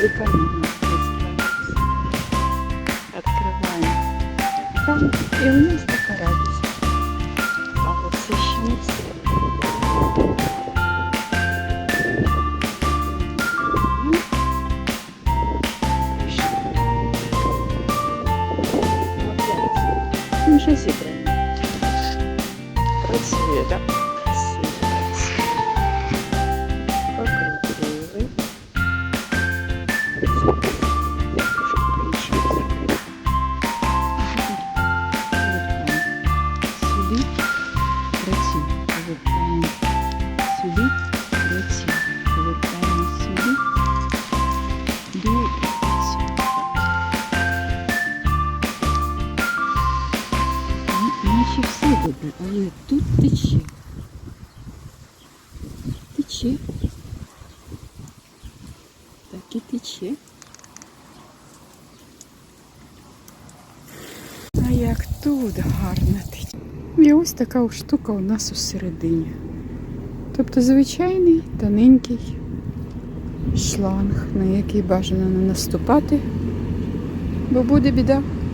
Зупинимо. Відкриваємо. Там і у нас така радість. Але це ще не все. Ну, пішли. Наче все добре, але тут тече. Тече. Так і тече. А як тут гарно тече. І ось така штука у нас у середині. Тобто звичайний тоненький шланг, на який бажано не наступати, бо буде біда.